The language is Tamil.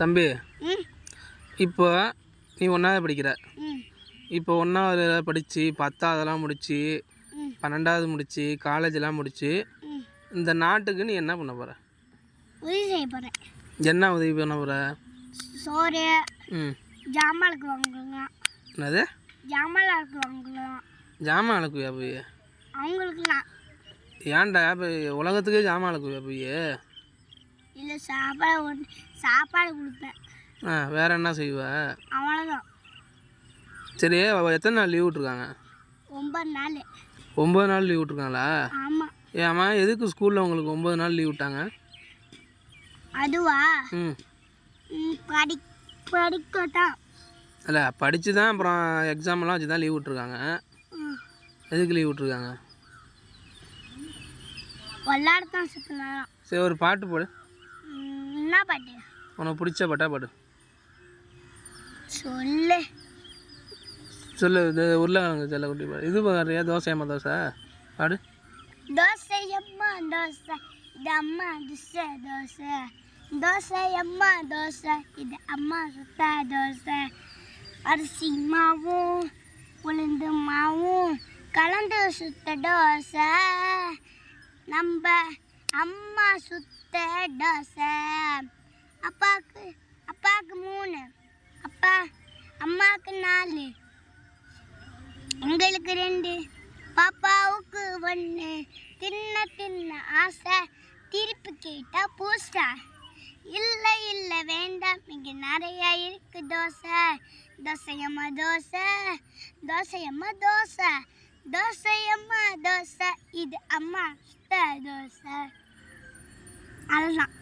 தம்பி இப்போ நீ ஒன்றாவது படிக்கிற. இப்போ ஒன்றாவது படித்து பத்தாவதெல்லாம் முடித்து பன்னெண்டாவது முடித்து காலேஜெல்லாம் முடித்து இந்த நாட்டுக்கு நீ என்ன பண்ண போகிற உதவி செய்ய போகிறேன் என்ன உதவி பண்ண போகிற சோறு ம். வாங்கலாம் என்னது? ஜாமானுக்கு வாங்கலாம். ஜாமான் அழக்குவியா போய் அவங்களுக்குலாம். ஏன்டா இப்போ உலகத்துக்கே ஜாமான் அழக்குவியா போய் இல்லை சாப்பாடு ஒன்று சாப்பாடு கொடுப்பேன். ஆ வேற என்ன செய்வ? அவ்வளோதான் சரி எத்தனை நாள் லீவ் விட்ருக்காங்க ஒன்பது நாள். ஒம்பது நாள் லீவ் விட்ருக்காங்களா ஆமாம் ஏம்மா எதுக்கு ஸ்கூலில் உங்களுக்கு ஒம்பது நாள் லீவ் விட்டாங்க? அதுவா? ம். படி படிக்கட்டும். இல்லை படித்து தான் அப்புறம் எக்ஸாம்லாம் வச்சு தான் லீவ் விட்ருக்காங்க எதுக்கு லீவ் விட்ருக்காங்க நேரம் சரி ஒரு பாட்டு பாடு. என்ன பாட்டு. உனக்கு பிடிச்ச பாட்டா பாடு. சொல்லு. சொல்லு இது உருளைக்கிழங்கு செல்ல குட்டி பாடு. இது பாடுறியா தோசை அம்மா தோசை? பாடு. தோசை அம்மா தோசை. இது அம்மா துசை தோசை. தோசை அம்மா தோசை. இது அம்மா சுத்த தோசை. அரிசி மாவும் உளுந்து மாவும். கலந்து சுத்த தோசை. நம்ம அம்மா சுத்த தோசை. அப்பாவுக்கு அப்பாவுக்கு மூணு. அப்பா அம்மாவுக்கு நாலு. எங்களுக்கு ரெண்டு. பாப்பாவுக்கு ஒன்று தின்ன தின்ன ஆசை. திருப்பி கேட்டா பூசா. இல்லை இல்லை வேண்டாம். இங்கே நிறைய இருக்கு தோசை. தோசையம்மா தோசை. தோசையம்மா தோசை. தோசையம்மா தோசை. இது அம்மா சுத்த தோசை அதுதான்